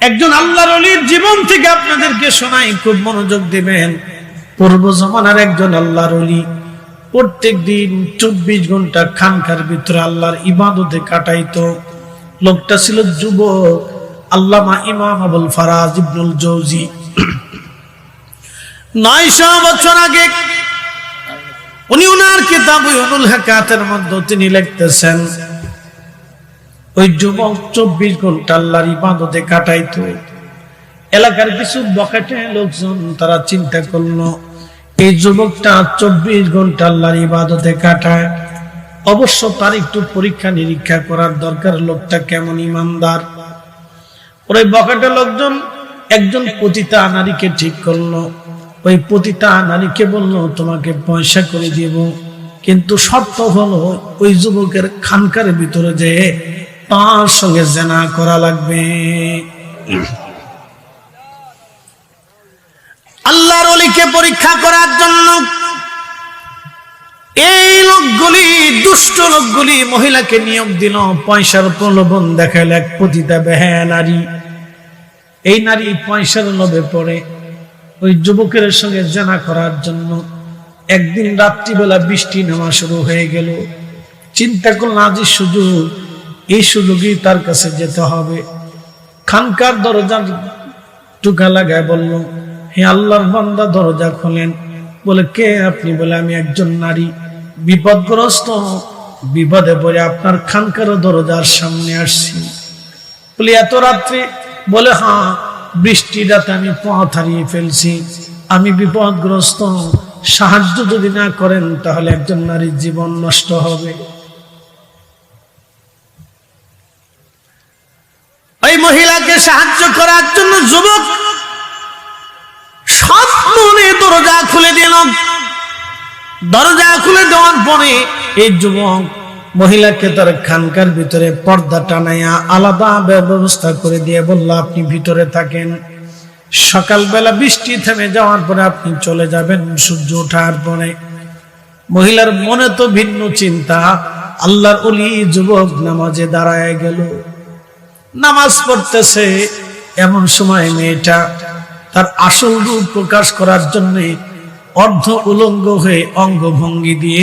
একজন আল্লাহর অলির জীবন থেকে আপনাদেরকে শোনাই, খুব মনোযোগ দিবেন। পূর্ব জমানার একজন আল্লাহর অলি, প্রত্যেক দিন চব্বিশ ঘণ্টা খানকার ভিতরে আল্লাহর ইবাদতে কাটাইতো। লোকটা ছিল যুবক, আল্লামা ইমাম আবুল ফারাজ ইবনুল জৌজি। নয়শো বছর আগে উনি উনার কিতাব হাকাতের মধ্যে তিনি লিখতেছেন ওই যুবক চব্বিশ ঘণ্টা আল্লাহর ইবাদতে কাটাইতো। এলাকার কিছু বকেটে লোকজন তারা চিন্তা করল, এই যুবকটা চব্বিশ ঘণ্টা আল্লাহর ইবাদতে কাটায়। অবশ্য তার একটু পরীক্ষা নিরীক্ষা করার দরকার, লোকটা কেমন ইমানদার। ওই বকেটে লোকজন একজন পতিতা নারীকে ঠিক করল। ওই পতিতা নারীকে বলল, তোমাকে পয়সা করে দিব। কিন্তু শর্ত হলো, ওই যুবকের খানকার ভিতরে যে তার সঙ্গে জেনা করা লাগবে। আল্লাহর অলিকে পরীক্ষা করার জন্য এই লোকগুলি, দুষ্ট লোকগুলি মহিলাকে নিয়োগ দিল। পয়সার প্রলোভন দেখাইল এক পতিতা বেহা নারী। এই নারী পয়সার লোভে পড়ে। ওই যুবকের সঙ্গে জানা করার জন্য একদিন রাত্রিবেলা বৃষ্টি নামা শুরু হয়ে গেল। চিন্তা করল আজ সুযোগ এই সুযোগই তার কাছে যেতে হবে। খানকার দরজার টুকা লাগায় বলল, হে আল্লাহর বান্দা, দরজা খোলেন। বলে, কে আপনি? বলে, আমি একজন নারী। বিপদগ্রস্ত বিপদে পড়ে আপনার খানকার দরজার সামনে আসছি। বলে, এত রাত্রে? বলে হ্যাঁ বৃষ্টি রাতে আমি পথ হারিয়ে ফেলছি। আমি বিপদগ্রস্ত। সাহায্য যদি না করেন, তাহলে একজন নারীর জীবন নষ্ট হবে। মহিলাকে সাহায্য করার জন্য যুবক সব দরজা খুলে দিল। দরজা খুলে দেওয়ার পরে এই যুবক মহিলাকে তার খানকার ভিতরে পর্দা টানাইয়া আলাদা ব্যবস্থা করে দিয়ে বলল, আপনি ভিতরে থাকেন। সকালবেলা বৃষ্টি থেমে যাওয়ার পরে আপনি চলে যাবেন সূর্য ওঠার পরে। মহিলার মনে তো ভিন্ন চিন্তা। আল্লাহর অলি যুবক নামাজে দাঁড়ায় গেল। নামাজ পড়তেছে, এমন সময় মেয়েটা তার আসল রূপ প্রকাশ করার জন্য অর্ধ উলঙ্গ হয়ে অঙ্গভঙ্গি দিয়ে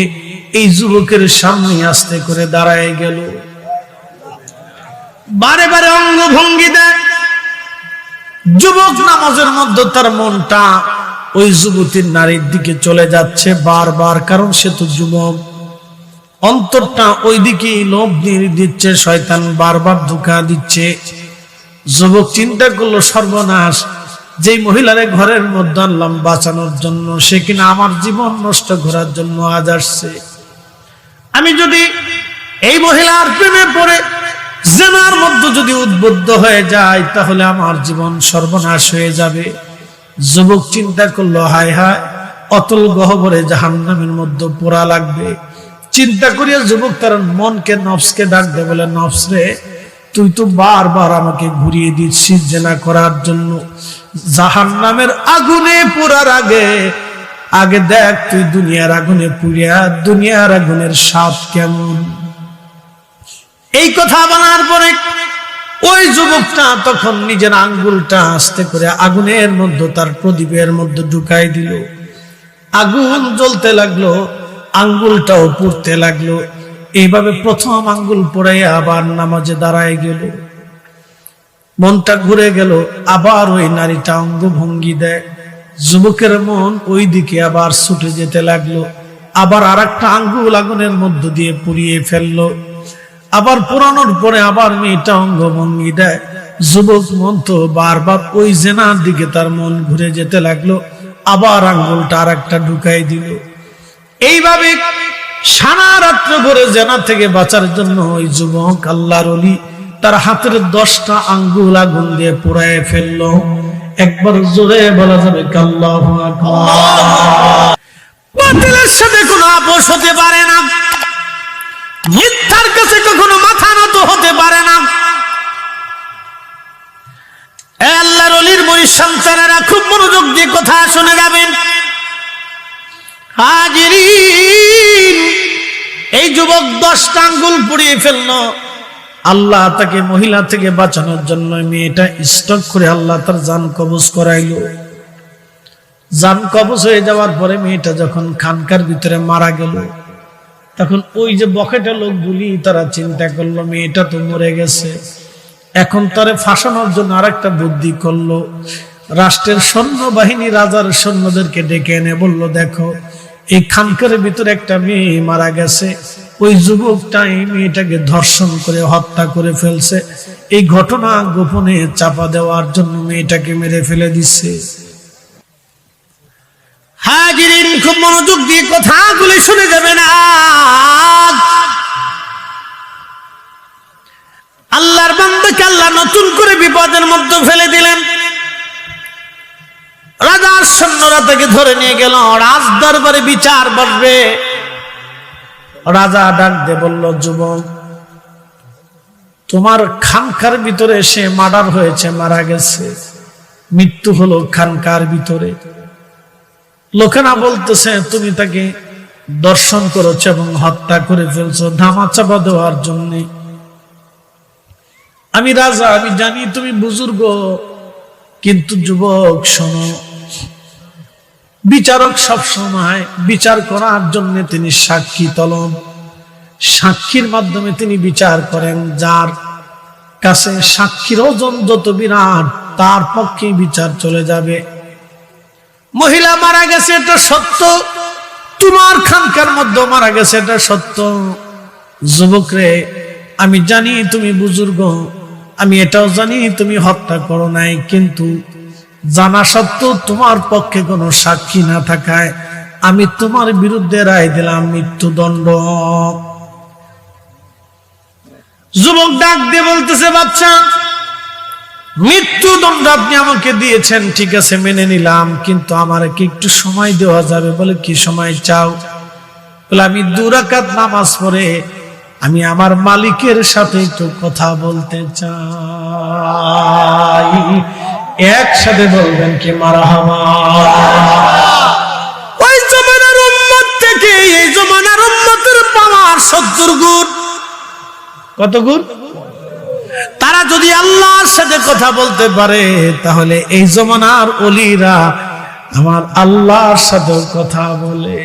এই যুবকের সামনে আস্তে করে দাঁড়ায় গেল। বারে বারে অঙ্গভঙ্গি দেয়। যুবক নামাজের মধ্যে তার মনটা ওই যুবতীর নারীর দিকে চলে যাচ্ছে বারবার, কারণ সে তো যুবক। অন্তরটা ওই দিকে লোভ দিচ্ছে, শয়তান বারবার ধোকা দিচ্ছে। যুবক চিন্তা করল, সর্বনাশ, যেই মহিলারে ঘরের মধ্যে আনলাম বাঁচানোর জন্য, সে কিনা আমার জীবন নষ্ট করার জন্য আজ আসছে। আমি যদি এই মহিলার প্রেমে পড়ে, জেনার মধ্যে যদি উদ্বুদ্ধ হয়ে যায়, তাহলে আমার জীবন সর্বনাশ হয়ে যাবে। যুবক চিন্তা করল, হায় হায়, অতল গহবরে জাহান্নামের মধ্যে পোড়া লাগবে। চিন্তা করিয়া যুবক, তার মনকে, নফসকে ডাক দে বলে নফস রে তুই তো বারবার আমাকে ঘুরিয়ে দিচ্ছিস জেনা করার জন্য। জাহান নামের আগুনে পোড়ার আগে আগে দেখ তুই দুনিয়ার আগুনে পুড়িয়া, দুনিয়ার আগুনের স্বাদ কেমন। এই কথা বলার পরে, ওই যুবকটা তখন নিজের আঙ্গুলটা আস্তে করে আগুনের মধ্যে, তার প্রদীপের মধ্যে ঢুকাই দিল। আগুন জ্বলতে লাগল। আঙ্গুলটাও পুড়তে লাগল। এইভাবে প্রথম আঙ্গুল পড়াইয়া আবার নামাজে দাঁড়ায় গেল। মনটা ঘুরে গেল, আবার ওই নারীটা অঙ্গভঙ্গি দেয়। যুবকের মন ওই দিকে আবার ছুটে যেতে লাগল। আবার আর একটা আঙ্গুল আগুনের মধ্য দিয়ে পুড়িয়ে ফেলল। আবার পুরানোর পরে আবার মেয়েটা অঙ্গভঙ্গি দেয়। যুবক মন তো বারবার ওই জেনার দিকে তার মন ঘুরে যেতে লাগল। আবার আঙ্গুলটা আর একটা ঢুকাই দিল। এইভাবে সারা রাত্র ভরে জেনা থেকে বাঁচার জন্য ওই যুবক আল্লাহর অলি তার হাতের দশটা আঙ্গুল আগুন দিয়ে পুড়ায় ফেলল। একবার জোরে বলা যাবে সাথে কোনো আপোষ হতে পারে না। মিথ্যার কাছে কখনো মাথা নত হতে পারে না। আল্লাহর অলির বই সন্তানেরা খুব মনোযোগ দিয়ে কথা শুনে যাবেন। হাজিরিন। এই যুবক দশটা আঙ্গুল পুড়িয়ে ফেলল। আল্লাহ তাকে মহিলা থেকে বাঁচানোর জন্য মেয়েটা স্টক করে আল্লাহ তার জান কবজ করাইলো। জান কবজ হয়ে যাওয়ার পরে মেয়েটা যখন খানকার ভিতরে মারা গেল, তখন ওই যে বকেটা লোকগুলি তারা চিন্তা করল, মেয়েটা তো মরে গেছে। এখন তারে ফাঁসানোর জন্য আরেকটা বুদ্ধি করল। রাষ্ট্রের সৈন্যবাহিনী রাজার সৈন্যদেরকে ডেকে এনে বলল, দেখো এই খানকার ভিতরে একটা মেয়ে মারা গেছে। ওই যুবকটা এই মেয়েটাকে ধর্ষণ করে, হত্যা করে ফেলছে। এই ঘটনা গোপনে চাপা দেওয়ার জন্য মেয়েটাকে মেরে ফেলে দিচ্ছে। হাজিরিন, খুব মনোযোগ দিয়ে কথাগুলি শুনে যাবেন আজ আল্লাহর বান্দাকে আল্লাহ নতুন করে বিপদের মধ্যে ফেলে দিলেন। রাজার সৈন্যরা তাকে ধরে নিয়ে গেল। রাজ দরবারে বিচার বসবে। রাজা ডাক দে বলল, যুবক, তোমার খানকার ভিতরে সে মার্ডার হয়েছে, মারা গেছে। মৃত্যু হলো খানকার ভিতরে। লোকেরা বলতেছে, তুমি তাকে দর্শন করেছ এবং হত্যা করে ফেলছো ধামা চাপা দেওয়ার জন্য। আমি রাজা, আমি জানি তুমি বুজুর্গ, কিন্তু যুবক, শোনো বিচারক সব সময় বিচার করার জন্য তিনি সাক্ষী তলব। সাক্ষীর মাধ্যমে তিনি বিচার করেন, যার কাছে সাক্ষীর ওজন যত বিরাট, তার পক্ষে বিচার চলে যাবে। মহিলা মারা গেছে, এটা সত্য। তোমার খানকার মধ্যে মারা গেছে, এটা সত্য। যুবক রে আমি জানি তুমি বুজুর্গ, আমি এটাও জানি তুমি হত্যা করো নাই, কিন্তু জানা সত্ত্বেও তোমার পক্ষে কোনো সাক্ষী না থাকায় আমি তোমার বিরুদ্ধে রায় দিলাম মৃত্যুদণ্ড। যুবক ডাক দিয়ে বলতেছে, বাচ্চা, মৃত্যুদণ্ড আপনি আমাকে দিয়েছেন, ঠিক আছে, মেনে নিলাম, কিন্তু আমার কি একটু সময় দেওয়া যাবে? বলে, কি সময় চাও? বলে, আমি দুরাকাত নামাজ পড়ে আমি আমার মালিকের সাথে একটু কথা বলতে চাই। একসাথে বলবেন কি মারা ওই জমানার উম্মত থেকে এই জমানার উম্মতের পাওয়ার সত্তর গুণ। কত গুণ? তারা যদি আল্লাহর সাথে কথা বলতে পারে তাহলে এই জমানার অলিরা আমার আল্লাহর সাথে কথা বলে।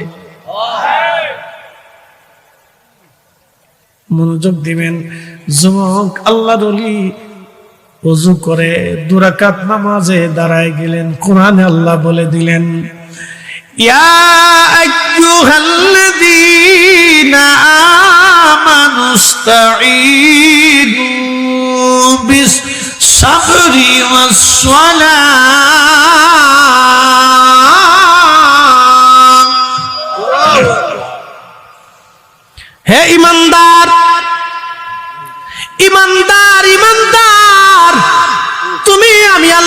মনোযোগ দিবেন যুবক আল্লাহর অলি অজু করে দুরাকাত নামাজে দাঁড়ায় গেলেন। কোরআনে আল্লাহ বলে দিলেন হে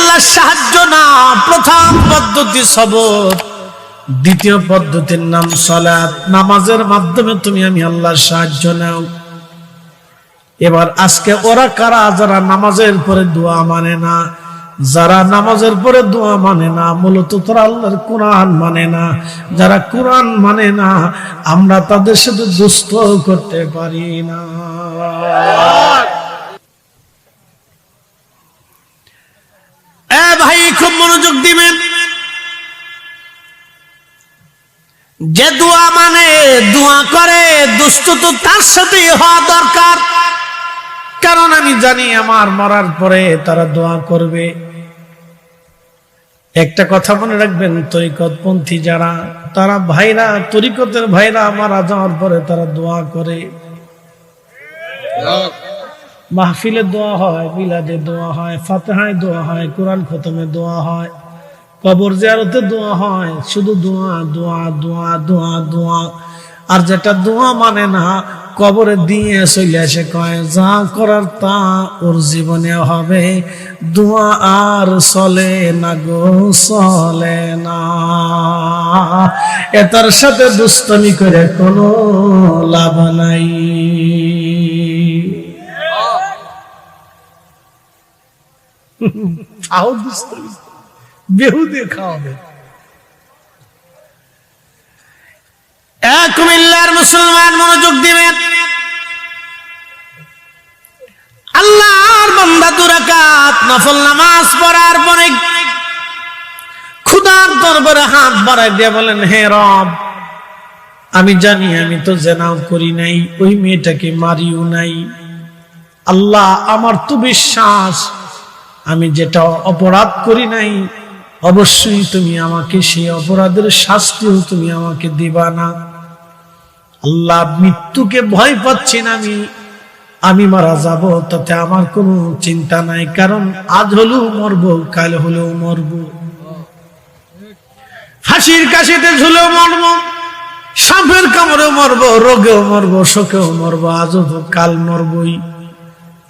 আল্লাহ সাহায্য না, প্রথম পদ্ধতি সবর। দ্বিতীয় পদ্ধতির নাম সলাৎ নামাজের মাধ্যমে তুমি আমি আল্লাহর সাহায্য নাও। এবার আজকে ওরা কারা, যারা নামাজের পরে দোয়া মানে না, যারা নামাজের পরে দোয়া মানে না, মূলত তোরা আল্লাহর কোরআন মানে না। যারা কোরআন মানে না, আমরা তাদের সাথে দুস্থ করতে পারি না। ভাই, খুব মনোযোগ দিবেন। যে দোয়া মানে দোয়া করে, দুষ্ট তো তার সাথে হওয়া দরকার। কারণ আমি জানি আমার মরার পরে তারা দোয়া করবে। একটা কথা মনে রাখবেন তরিকতপন্থী যারা, তারা ভাইরা, তরিকতের ভাইরা মারা যাওয়ার পরে তারা দোয়া করে। মাহফিলে দোয়া হয়, মিলাদে দোয়া হয়, ফাতেহায় দোয়া হয়, কোরআন খতমে দোয়া হয়, কবর জিয়ারতে দোয়া হয়, শুধু দোয়া দোয়া দোয়া দোয়া দোয়া। আর যেটা দোয়া মানে না, কবরে দিয়ে চলে আসে কয়, যা করার তা ওর জীবনে হবে, দোয়া আর চলে না গো, চলে না। এটার সাথে দুস্তমি করে কোনো লাভ নাই। বেহুদে খাওয়াবে। মুসলমান মনোযোগ দিবেন। আল্লাহর বান্দা দুরাকাত নফল নামাজ পড়ার পরে খুদার দরবারে হাত বাড়াই দিয়ে বলেন, হে রব, আমি জানি আমি তো জেনাও করি নাই, ওই মেয়েটাকে মারিও নাই। আল্লাহ আমার তো বিশ্বাস আমি যেটা অপরাধ করি নাই, অবশ্যই তুমি আমাকে সেই অপরাধের শাস্তিও তুমি আমাকে দিবা না। আল্লাহ মৃত্যুকে ভয় পাচ্ছি না আমি। আমি মারা যাব, তাতে আমার কোনো চিন্তা নাই, কারণ আজ হলেও মরবো, কাল হলেও মরবো। হাসির কাশিতে ঝুলেও মরবো, সাপের কামড়েও মরবো, রোগেও মরব, শোকেও মরব, আজও তো কাল মরবই।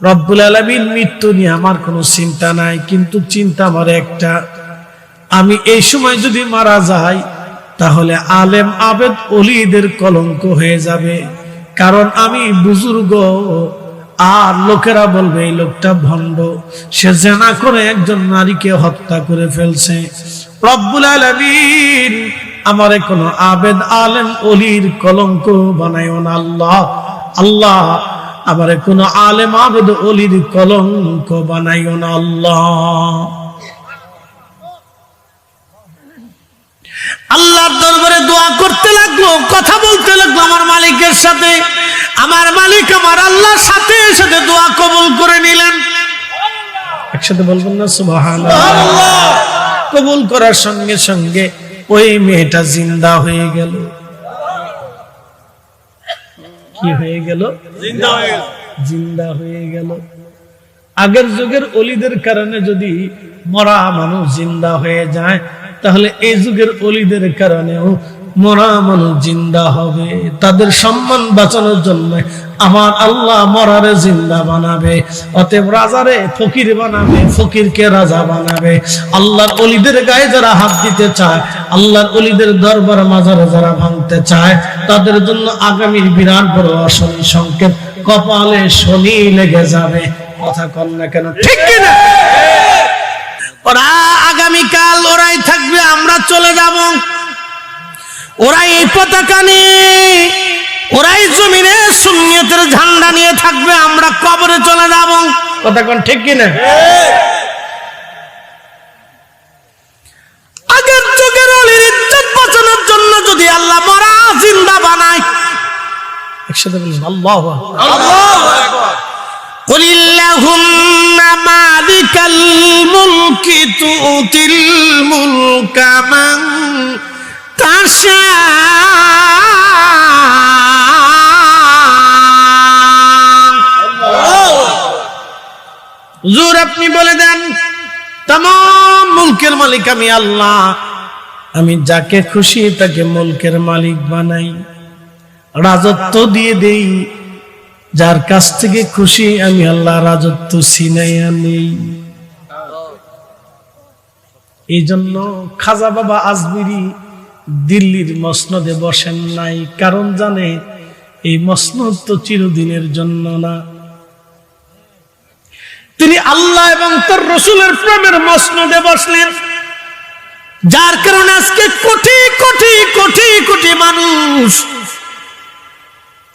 রব্বুল আলমিন মৃত্যু নিয়ে আমার কোনো চিন্তা নাই, কিন্তু চিন্তা আমার একটা। আমি এই সময় যদি মারা যাই, তাহলে আলেম আবেদ অলিদের কলঙ্ক হয়ে যাবে। কারণ আমি বুজুর্গ, আর লোকেরা বলবে এই লোকটা ভণ্ড, সে জেনা করে একজন নারীকে হত্যা করে ফেলছে। রব্বুল আলমিন আমার কোনো আবেদ আলেম অলির কলঙ্ক বানায় না, আল্লাহ আল্লাহ আমার কোন আলেম আবেদ অলির কলঙ্ক বানাইও না আল্লাহ। আল্লাহর দরবারে দোয়া করতে লাগল কথা বলতে লাগল আমার মালিকের সাথে। আমার মালিক আমার আল্লাহর সাথে সাথে দোয়া কবুল করে নিলেন। একসাথে বলবেন না সুবাহান কবুল করার সঙ্গে সঙ্গে ওই মেয়েটা জিন্দা হয়ে গেল। কি হয়ে গেল? জিন্দা হয়ে গেল। আগের যুগের অলিদের কারণে যদি মরা মানুষ জিন্দা হয়ে যায় তাহলে এই যুগের অলিদের কারণেও মরা মানুষ জিন্দা হবে। তাদের সম্মান বাঁচানোর জন্য আমার আল্লাহ মরারে জিন্দা বানাবে। অতএব রাজারে ফকির বানাবে, ফকিরকে রাজা বানাবে। আল্লাহর অলিদের গায়ে যারা হাত দিতে চায়, আল্লাহর অলিদের দরবার মাজারে যারা ভাঙতে চায়, তাদের জন্য আগামীর বিরাট বড় অশনি সংকেত কপালে শনি লেগে যাবে। কথা কন না কেন? ঠিক কিনা ওরা আগামীকাল ওরাই থাকবে, আমরা চলে যাব। ওরা এই পতাকা নিয়ে ওরাই জমিনে সুন্নিয়তের ঝান্ডা নিয়ে থাকবে আমরা কবরে চলে যাব কথা কোন ঠিক কিনা আগের যুগের অলির ইজ্জত বাঁচানোর জন্য যদি আল্লাহ মরা জিন্দা বানায় একসাথে বলুন আল্লাহ قل اللهم مالك الملك تؤتي الملك من জোর আপনি বলে দেন তাম মুলকের মালিক আমি আল্লাহ। আমি যাকে খুশি তাকে মুলকের মালিক বানাই। রাজত্ব দিয়ে দেই, যার কাছ থেকে খুশি আমি আল্লাহ রাজত্ব সিনাইয়া নেই। এই জন্য খাজা বাবা আজমিরি দিল্লির মসনদে বসেন নাই। কারণ জানে, এই মসনদ তো চিরদিনের জন্য না। তিনি আল্লাহ এবং তার রসুলের প্রেমের মসনদে বসলেন। যার কারণে আজকে কোটি কোটি কোটি কোটি মানুষ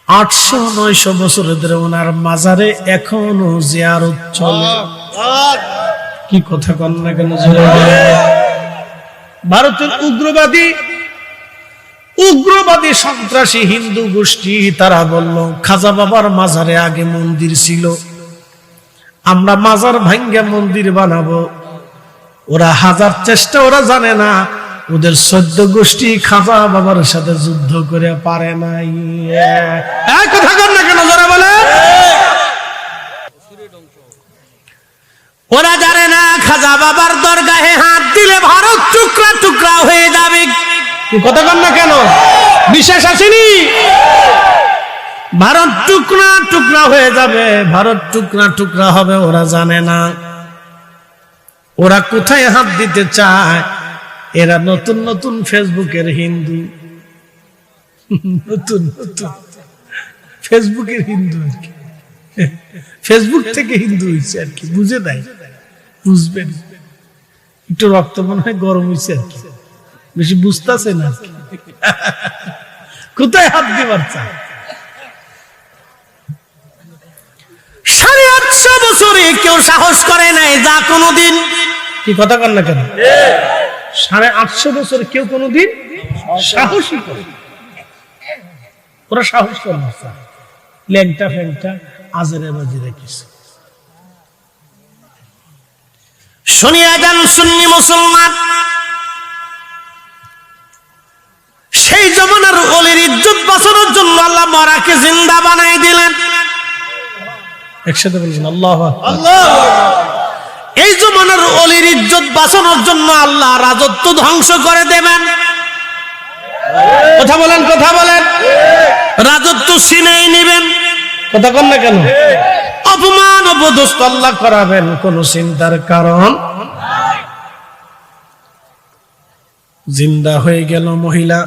আটশো, নয়শো বছরের ধরে ওনার মাজারে এখনও জিয়ারত চলে। কি কথা কন না কেন ভারতের উগ্রবাদী উগ্রবাদী সন্ত্রাসী হিন্দু গোষ্ঠী, তারা বলল, খাজা বাবার মাজারে আগে মন্দির ছিল। আমরা মাজার ভাঙ্গা মন্দির বানাবো। ওরা হাজার চেষ্টা ওরা জানে না, ওদের সদ্য গোষ্ঠী খাজা বাবার সাথে যুদ্ধ করে পারে নাই। কথা কেন, যারা বলে? ওরা জানে না, খাজা বাবার দরগাহে হাত দিলে ভারত টুকরা টুকরা হয়ে যাবে। কথা কর না কেন? বিশেষ আসেনি? ভারত টুকরা টুকরা হয়ে যাবে, ভারত টুকরা টুকরা হবে, ওরা জানে না। ওরা কোথায় হাত দিতে চায়? এরা নতুন নতুন ফেসবুকের হিন্দু। নতুন নতুন। ফেসবুকের হিন্দু আর কি। ফেসবুক থেকে হিন্দু হয়েছে আর কি, বুঝে নাই? বুঝবেন। একটু রক্ত মনে হয় গরম হয়েছে আর কি। বেশি বুঝতেছে না। কোথায় হাত দিবার চায় সাড়ে আটশো বছরে কেউ সাহস করে নাই যা কি কথা কর না কেন? সাড়ে আটশো কেউ সাহসই করে ওরা সাহস করে না ল্যাংটা ফ্যাংটা আজেরে বাজেরে কিছু শুনিয়া যান সুন্নি মুসলমান সেই জমানার অলির ইজ্জত বাঁচানোর জন্য আল্লাহ মরাকে জিন্দা বানাই দিলেন। একসাথে বলছেন আল্লাহ এই জমানার অলির ইজ্জত বাঁচানোর জন্য আল্লাহ রাজত্ব ধ্বংস করে দেবেন। কথা বলেন কথা বলেন। রাজত্ব সিনেই নেবেন। কথা কন না কেন? অপমান আল্লাহ করাবেন কোন চিন্তার কারণ। জিন্দা হয়ে গেল মহিলা।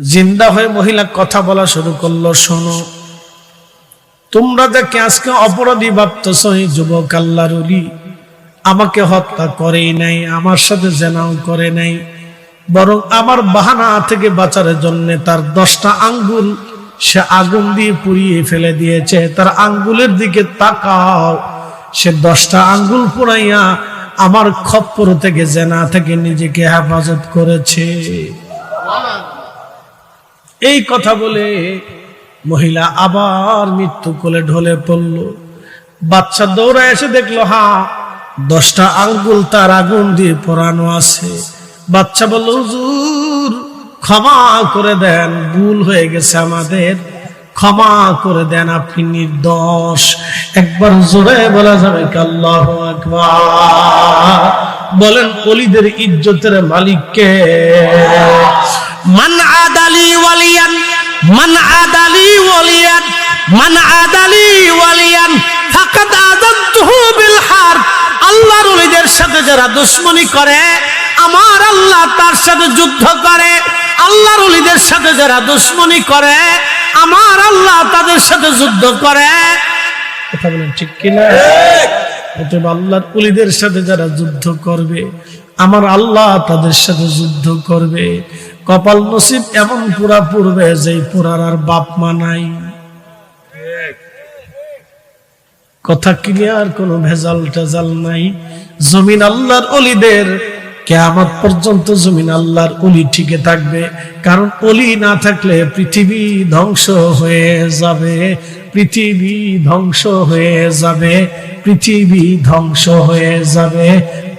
জিন্দা হয়ে মহিলা কথা বলা শুরু করল, শোনো। তোমরা যাকে আজকে অপরাধী ভাবতেছ, এই যুবক আল্লাহর আমাকে হত্যা করেই নাই, আমার সাথে জেনাও করে নাই, বরং আমার বাহানা থেকে বাঁচার জন্য তার দশটা আঙ্গুল সে আগুন দিয়ে পুড়িয়ে ফেলে দিয়েছে। তার আঙ্গুলের দিকে তাকাও, সে দশটা আঙ্গুল পুড়াইয়া আমার খপ্পর থেকে, জেনা থেকে নিজেকে হেফাজত করেছে। এই কথা বলে মহিলা আবার মৃত্যু কোলে ঢলে পড়ল। বাচ্চা দৌড়ে এসে দেখল, হা, দশটা আঙ্গুল তার আগুন দিয়ে পরানো আছে। বাচ্চা বলল, হুজুর, ক্ষমা করে দেন, ভুল হয়ে গেছে আমাদের। ক্ষমা করে দেন আপনি নির্দোষ। একবার জোরে বলা যাবে কি আল্লাহ আকবার? বলেন, অলিদের ইজ্জতের মালিককে। মান আদালি ওয়ালিয়ান মান আদালি ওয়ালিয়ান মান আদালি ওয়ালিয়ান ফাকাদ আযানতুহু বিল হারব আল্লাহর ওলিদের সাথে যারা দুশমনি করে, আমার আল্লাহ তার সাথে যুদ্ধ করে। আল্লাহর ওলিদের সাথে যারা দুশমনি করে, আমার আল্লাহ তাদের সাথে যুদ্ধ করে। কথা বলেন ঠিক কিনা? অতএব আল্লাহর অলিদের সাথে যারা যুদ্ধ করবে, আমার আল্লাহ তাদের সাথে যুদ্ধ করবে। কপাল নসিব এমন পুরা পড়বে যে পুরার আর বাপ মা নাই। কথা ক্লিয়ার, কোনো ভেজাল টেজাল নাই। জমিন আল্লাহর অলিদের, কেয়ামত পর্যন্ত জমিন আল্লাহর অলি ঠিকে থাকবে। কারণ অলি না থাকলে পৃথিবী ধ্বংস হয়ে যাবে। পৃথিবী ধ্বংস হয়ে যাবে, পৃথিবী ধ্বংস হয়ে যাবে।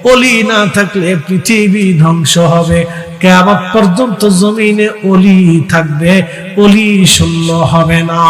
অলি না থাকলে পৃথিবী ধ্বংস হবে। কেমন পর্যন্ত জমিনে অলি থাকবে, অলি শূন্য হবে না।